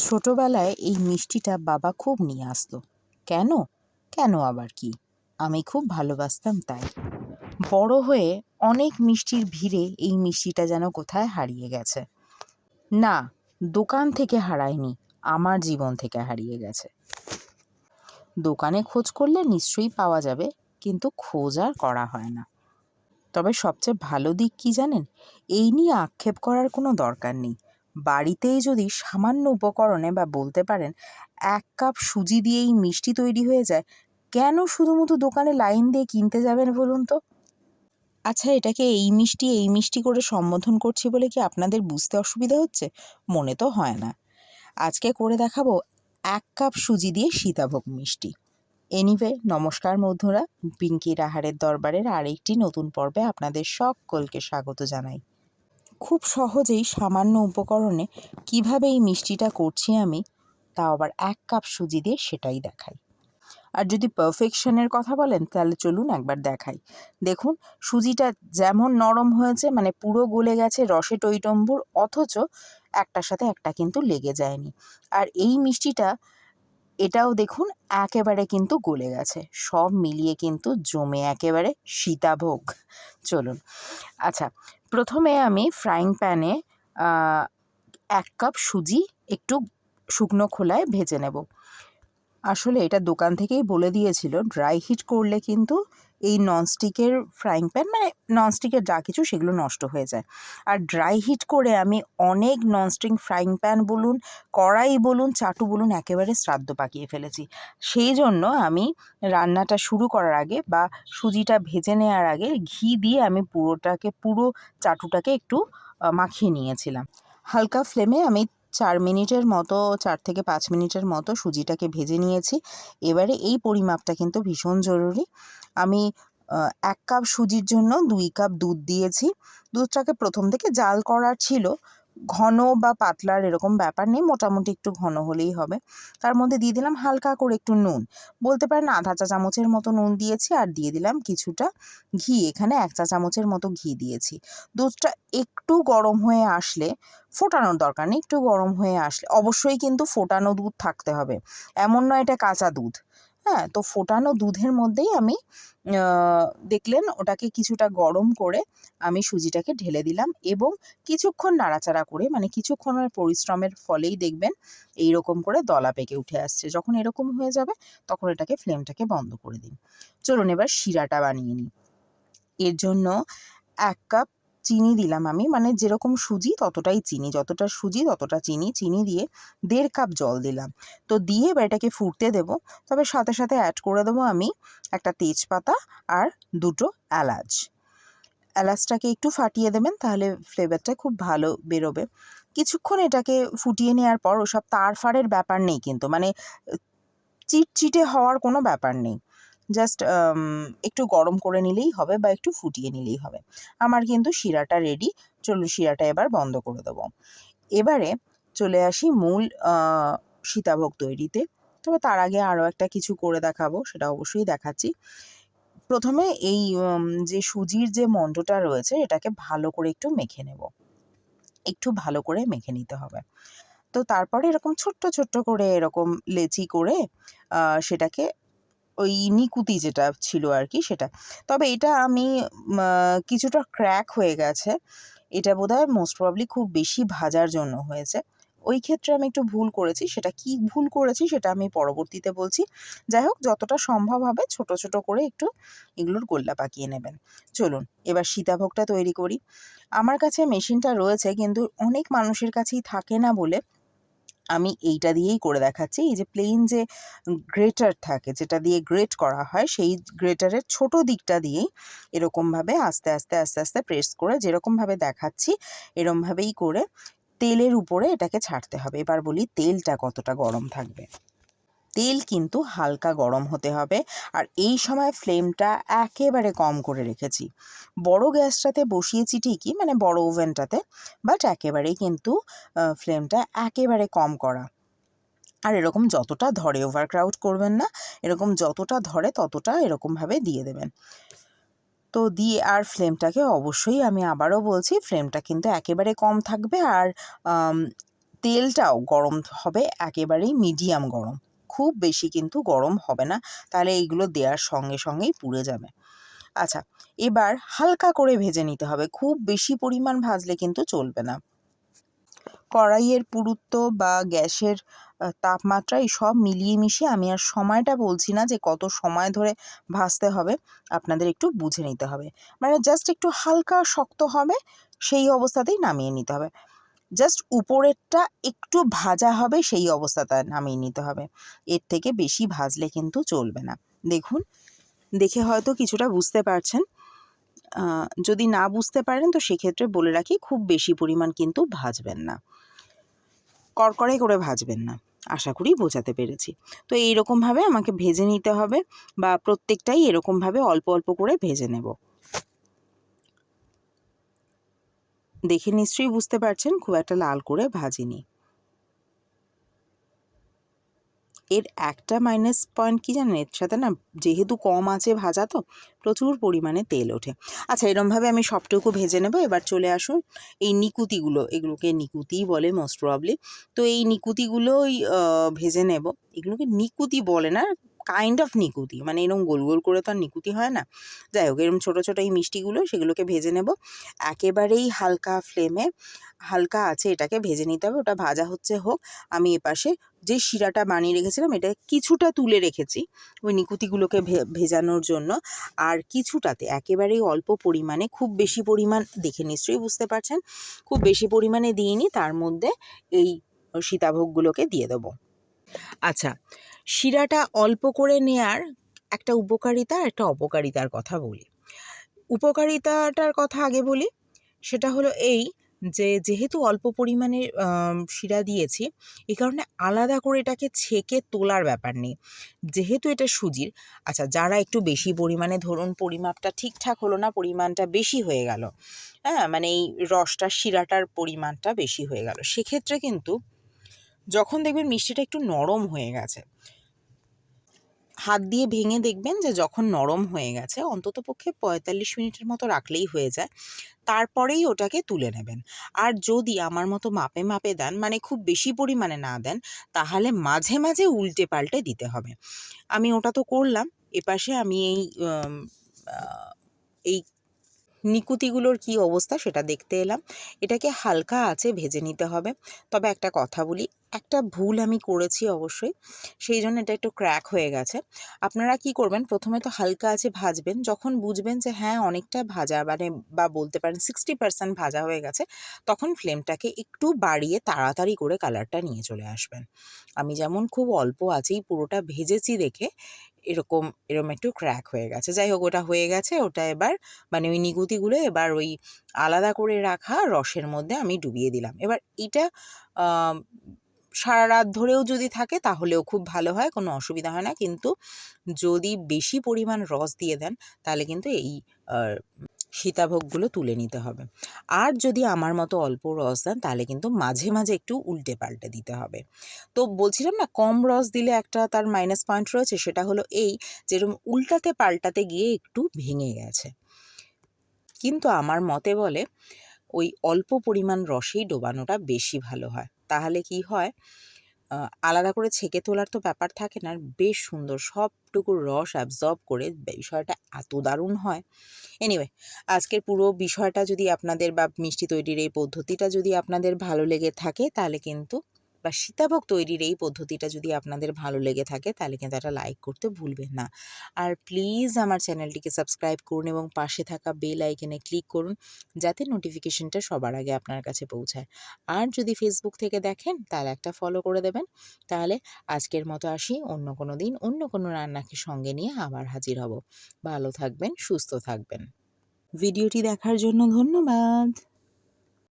ছোটবেলায় এই মিষ্টিটা বাবা খুব নিয়ে আসতো কেন? কেন আবার কি? আমি খুব ভালোবাসতাম তাই। বড় হয়ে অনেক মিষ্টির ভিড়ে এই মিষ্টিটা যেন কোথায় হারিয়ে গেছে। না, দোকান থেকে হারায়নি, আমার জীবন থেকে হারিয়ে গেছে। দোকানে খোঁজ করলে নিশ্চয়ই পাওয়া যাবে, কিন্তু খোঁজ আর করা হয় না। তবে সবচেয়ে ভালো দিক কি জানেন? এই নিয়ে আক্ষেপ করার কোনো দরকার নেই। বাড়িতেই যদি সামান্য উপকরণে বা বলতে পারেন এক কাপ সুজি দিয়েই মিষ্টি তৈরি হয়ে যায়, কেন শুধুমাত্র দোকানে লাইন দিয়ে কিনতে যাবেন বলুন তো? আচ্ছা এটাকে এই মিষ্টি এই মিষ্টি করে সম্বোধন করছি বলে কি আপনাদের বুঝতে অসুবিধা হচ্ছে? মনে তো হয় না। আজকে করে দেখাবো এক কাপ সুজি দিয়ে সীতাভোগ মিষ্টি। এনিওয়ে, নমস্কার বন্ধুরা পিঙ্কি রাহারের দরবারের আরেকটি নতুন পর্বে আপনাদের সকলকে স্বাগত জানাই। খুব সহজেই সামান্য উপকরণে কীভাবে এই মিষ্টিটা করছি আমি, তাও আবার এক কাপ সুজি দিয়ে সেটাই দেখাই। আর যদি পারফেকশনের কথা বলেন, তাহলে চলুন একবার দেখাই। দেখুন, সুজিটা যেমন নরম হয়েছে মানে পুরো গলে গেছে রসে টইটম্বুর, অথচ একটার সাথে একটা কিন্তু লেগে যায়নি। আর এই মিষ্টিটা, এটাও দেখুন, একেবারে কিন্তু গলে গেছে। সব মিলিয়ে কিন্তু জমে একেবারে সীতাভোগ। চলুন। আচ্ছা প্রথমে আমি ফ্রাইং প্যানে এক কাপ সুজি, একটু শুকনো খোলায় ভেজে নেব। আসলে এটা দোকান থেকেই বলে দিয়েছিল ড্রাই হিট করলে কিন্তু এই ননস্টিকের ফ্রাইং প্যান মানে ননস্টিকের যা কিছু সেগুলো নষ্ট হয়ে যায়। আর ড্রাই হিট করে আমি অনেক ননস্টিক ফ্রাইং প্যান বলুন, কড়াই বলুন, চাটু বলুন, একেবারে শ্রাদ্ধ পাকিয়ে ফেলেছি। সেই জন্য আমি রান্নাটা শুরু করার আগে বা সুজিটা ভেজে নেওয়ার আগে ঘি দিয়ে আমি পুরোটাকে, পুরো চাটুটাকে একটু মাখিয়ে নিয়েছিলাম। হালকা ফ্লেমে আমি চার মিনিটের মতো, চার থেকে পাঁচ মিনিটের মতো সুজিটাকে ভেজে নিয়েছি। এবারে এই পরিমাপটা কিন্তু ভীষণ জরুরি। আমি এক কাপ সুজির জন্য দুই কাপ দুধ দিয়েছি। দুধটাকে প্রথম থেকে জাল করার ছিল। ঘন বা পাতলার এরকম ব্যাপার নেই, মোটামুটি একটু ঘন হলেই হবে। তার মধ্যে দিয়ে দিলাম হালকা করে একটু নুন। বলতে পারেন আধা চা চামচের মতো নুন দিয়েছি আর দিয়ে দিলাম কিছুটা ঘি। এখানে এক চা চামচের মতো ঘি দিয়েছি। দুধটা একটু গরম হয়ে আসলে, ফোটানোর দরকার নেই, একটু গরম হয়ে আসলে, অবশ্যই কিন্তু ফোটানো দুধ থাকতে হবে। এমন নয় এটা কাঁচা দুধ। হ্যাঁ তো ফোটানো দুধের মধ্যেই আমি দেখলেন ওটাকে কিছুটা গরম করে আমি সুজিটাকে ঢেলে দিলাম এবং কিছুক্ষণ নাড়াচাড়া করে মানে কিছুক্ষণের পরিশ্রমের ফলেই দেখবেন এই রকম করে দলা পেকে উঠে আসছে। যখন এরকম হয়ে যাবে, তখন এটাকে ফ্লেমটাকে বন্ধ করে দিন। চলুন এবার শিরাটা বানিয়ে নিই। এর জন্য এক কাপ চিনি দিলাম আমি। মানে যেরকম সুজি ততটাই চিনি। যতটা সুজি, ততটা চিনি। চিনি দিয়ে দেড় কাপ জল দিলাম। তো দিয়ে এবার এটাকে ফুটতে দেব। তবে সাথে সাথে অ্যাড করে দেবো আমি একটা তেজপাতা আর দুটো এলাচ। এলাচটাকে একটু ফাটিয়ে দেবেন তাহলে ফ্লেভারটা খুব ভালো বেরোবে। কিছুক্ষণ এটাকে ফুটিয়ে নেওয়ার পর ওসব তার ফাড়ের ব্যাপার নেই কিন্তু। মানে চিটচিটে হওয়ার কোনো ব্যাপার নেই। জাস্ট একটু গরম করে নিলেই হবে বা একটু ফুটিয়ে নিলেই হবে। আমার কিন্তু শিরাটা রেডি চলুন শিরাটা এবার বন্ধ করে দেবো। এবারে চলে আসি মূল সীতাভোগ তৈরিতে। তবে তার আগে আরও একটা কিছু করে দেখাবো, সেটা অবশ্যই দেখাচ্ছি। প্রথমে এই যে সুজির যে মণ্ডটা রয়েছে, এটাকে ভালো করে একটু মেখে নেব। একটু ভালো করে মেখে নিতে হবে। তো তারপরে এরকম ছোট্ট ছোট্ট করে এরকম লেচি করে সেটাকে ওই নিকুতি যেটা ছিল আর কি সেটা। তবে এটা আমি কিছুটা ক্র্যাক হয়ে গেছে। এটা বোধহয় মোস্ট প্রবলি খুব বেশি ভাজার জন্য হয়েছে। ওই ক্ষেত্রে আমি একটু ভুল করেছি। সেটা কি ভুল করেছি সেটা আমি পরবর্তীতে বলছি। যাই হোক, যতটা সম্ভব হবে ছোট ছোট করে একটু এগুলোর গোল্লা পাকিয়ে নেবেন। চলুন, এবার সীতাভোগটা তৈরি করি। আমার কাছে মেশিনটা রয়েছে, কিন্তু অনেক মানুষের কাছেই থাকে না বলে আমি এইটা দিয়েই করে দেখাচ্ছি। এই যে প্লেন যে গ্রেটার থাকে, যেটা দিয়ে গ্রেট করা হয়, সেই গ্রেটারের ছোট দিকটা দিয়েই এরকমভাবে আস্তে আস্তে আস্তে আস্তে প্রেস করে যেরকমভাবে দেখাচ্ছি, এরমভাবেই করে তেলের উপরে এটাকে ছাড়তে হবে। এবার বলি তেলটা কতটা গরম থাকবে। তেল কিন্তু হালকা গরম হতে হবে। আর এই সময় ফ্লেমটা একেবারে কম করে রেখেছি। বড় গ্যাসটাতে বসিয়েছি ঠিকই মানে বড় ওভেনটাতে বাট একেবারেই কিন্তু ফ্লেমটা একেবারে কম করা। আর এরকম যতটা ধরে ওভারক্রাউড করবেন না, এরকম যতটা ধরে ততটা এরকমভাবে দিয়ে দেবেন। তো দিয়ে আর ফ্লেমটাকে অবশ্যই আমি আবারও বলছি, ফ্লেমটা কিন্তু একেবারে কম থাকবে আর তেলটাও গরম হবে, একেবারেই মিডিয়াম গরম। খুব বেশি কিন্তু গরম হবে না। তাহলে এইগুলো দেওয়ার সঙ্গে সঙ্গেই পুড়ে যাবে। আচ্ছা এবার হালকা করে ভেজে নিতে হবে। খুব বেশি পরিমাণ ভাজলে কিন্তু চলবে না। কড়াইয়ের পুরুত্ব বা গ্যাসের তাপমাত্রা এই সব মিলিয়ে মিশিয়ে আমি আর সময়টা বলছি না যে কত সময় ধরে ভাজতে হবে, আপনাদের একটু বুঝে নিতে হবে। মানে জাস্ট একটু হালকা শক্ত হবে, সেই অবস্থাতেই নামিয়ে নিতে হবে। জাস্ট উপরেরটা একটু ভাজা হবে, সেই অবস্থাটা নামিয়ে নিতে হবে। এর থেকে বেশি ভাজলে কিন্তু চলবে না। দেখুন, দেখে হয়তো কিছুটা বুঝতে পারছেন। যদি না বুঝতে পারেন তো সেক্ষেত্রে বলে রাখি, খুব বেশি পরিমাণ কিন্তু ভাজবেন না। কড়কড়ে করে ভাজবেন না। আশা করি বোঝাতে পেরেছি। তো এইরকমভাবে আমাকে ভেজে নিতে হবে বা প্রত্যেকটাই এরকমভাবে অল্প অল্প করে ভেজে নেব। দেখে নিশ্চয়ই বুঝতে পারছেন খুব একটা লাল করে ভাজিনি। এর একটা মাইনাস পয়েন্ট কী জানেন? এর সাথে না যেহেতু কম আছে ভাজা তো, প্রচুর পরিমাণে তেল ওঠে। আচ্ছা এরমভাবে আমি সবটুকু ভেজে নেব। এবার চলে আসুন এই নিকুতিগুলো, এগুলোকে নিকুতিই বলে মোস্ট প্রবলি তো এই নিকুতিগুলোই ভেজে নেব। এগুলোকে নিকুতি বলে না কাইন্ড অফ নিকুতি। মানে এরকম গোল গোল করে তো আর নিকুতি হয় না। যাই হোক এরকম ছোটো ছোটো এই মিষ্টিগুলো সেগুলোকে ভেজে নেব। একেবারেই হালকা ফ্লেমে, হালকা আছে এটাকে ভেজে নিতে হবে, ওটা ভাজা হচ্ছে হোক। আমি এপাশে যে শিরাটা বানিয়ে রেখেছিলাম, এটা কিছুটা তুলে রেখেছি ওই নিকুতিগুলোকে ভেজানোর জন্য। আর কিছুটাতে একেবারেই অল্প পরিমাণে, খুব বেশি পরিমাণ, দেখে নিশ্চয়ই বুঝতে পারছেন, খুব বেশি পরিমাণে দিইনি, তার মধ্যে এই সীতাভোগগুলোকে দিয়ে দেবো। আচ্ছা শিরাটা অল্প করে নেয়ার একটা উপকারিতা আর একটা অপকারিতার কথা বলি। উপকারিতাটার কথা আগে বলি, সেটা হলো এই যে, যেহেতু অল্প পরিমাণে শিরা দিয়েছি এই কারণে আলাদা করে এটাকে ছেঁকে তোলার ব্যাপার নেই। যেহেতু এটা সুজির আচ্ছা যারা একটু বেশি পরিমাণে, ধরুন পরিমাপটা ঠিকঠাক হলো না, পরিমাণটা বেশি হয়ে গেল হ্যাঁ মানে এই রসটা, শিরাটার পরিমাণটা বেশি হয়ে গেল, সেক্ষেত্রে কিন্তু যখন দেখবেন মিষ্টিটা একটু নরম হয়ে গেছে হাত দিয়ে ভেঙে দেখবেন যে, যখন নরম হয়ে গেছে, অন্তত পক্ষে পঁয়তাল্লিশ মিনিটের মতো রাখলেই হয়ে যায়। তারপরেই ওটাকে তুলে নেবেন। আর যদি আমার মতো মাপে মাপে দেন মানে খুব বেশি পরিমাণে না দেন, তাহলে মাঝে মাঝে উল্টে পাল্টে দিতে হবে। আমি ওটা তো করলাম। এপাশে আমি এই এই নিকুতিগুলোর কি অবস্থা সেটা দেখতে এলাম। এটাকে হালকা আছে ভেজে নিতে হবে। তবে একটা কথা বলি, একটা ভুল আমি করেছি অবশ্যই, সেই জন্য এটা একটু ক্র্যাক হয়ে গেছে। আপনারা কি করবেন, প্রথমে তো হালকা আছে ভাজবেন, যখন বুঝবেন যে হ্যাঁ অনেকটা ভাজা মানে বা বলতে পারেন সিক্সটি পার্সেন্ট ভাজা হয়ে গেছে, তখন ফ্লেমটাকে একটু বাড়িয়ে তাড়াতাড়ি করে কালারটা নিয়ে চলে আসবেন। আমি যেমন খুব অল্প আছেই পুরোটা ভেজেছি দেখে এরকম এরকম একটু ক্র্যাক হয়ে গেছে। যাই হোক, ওটা হয়ে গেছে। ওটা এবার মানে ওই নিগুতিগুলো এবার ওই আলাদা করে রাখা রসের মধ্যে আমি ডুবিয়ে দিলাম। এবার এটা সারা রাত ধরেও যদি থাকে তাহলেও খুব ভালো হয়, কোনো অসুবিধা হয় না। কিন্তু যদি বেশি পরিমাণ রস দিয়ে দেন, তাহলে কিন্তু এই সীতাভোগগুলো তুলে নিতে হবে। আর যদি আমার মতো অল্প রস দেন, তাহলে কিন্তু মাঝে মাঝে একটু উল্টে পাল্টে দিতে হবে। তো বলছিলাম না, কম রস দিলে একটা তার মাইনাস পয়েন্ট রয়েছে, সেটা হলো এই যেরকম উল্টাতে পাল্টাতে গিয়ে একটু ভেঙে গেছে। কিন্তু আমার মতে বলে, ওই অল্প পরিমাণ রসেই ডোবানোটা বেশি ভালো হয়। তাহলে কি হয়? আলাদা করে ছেঁকে তোলার তো ব্যাপার থাকে না। বেশ সুন্দর সবটুকু রস অ্যাবজর্ব করে বিষয়টা এত দারুণ হয়। এনিওয়ে আজকের পুরো বিষয়টা যদি আপনাদের বা মিষ্টি তৈরির এই পদ্ধতিটা যদি আপনাদের ভালো লেগে থাকে, তাহলে কিন্তু বা সীতাভোগ তৈরির এই পদ্ধতিটা যদি আপনাদের ভালো লেগে থাকে, তাহলে কিন্তু একটা লাইক করতে ভুলবেন না। আর প্লিজ আমার চ্যানেলটিকে সাবস্ক্রাইব করুন এবং পাশে থাকা বেল আইকনে ক্লিক করুন, যাতে নোটিফিকেশনটা সবার আগে আপনার কাছে পৌঁছায়। আর যদি ফেসবুক থেকে দেখেন, তাহলে একটা ফলো করে দেবেন। তাহলে আজকের মতো আসি, অন্য কোনো দিন অন্য কোনো রান্নাকে সঙ্গে নিয়ে আবার হাজির হব। ভালো থাকবেন, সুস্থ থাকবেন। ভিডিওটি দেখার জন্য ধন্যবাদ।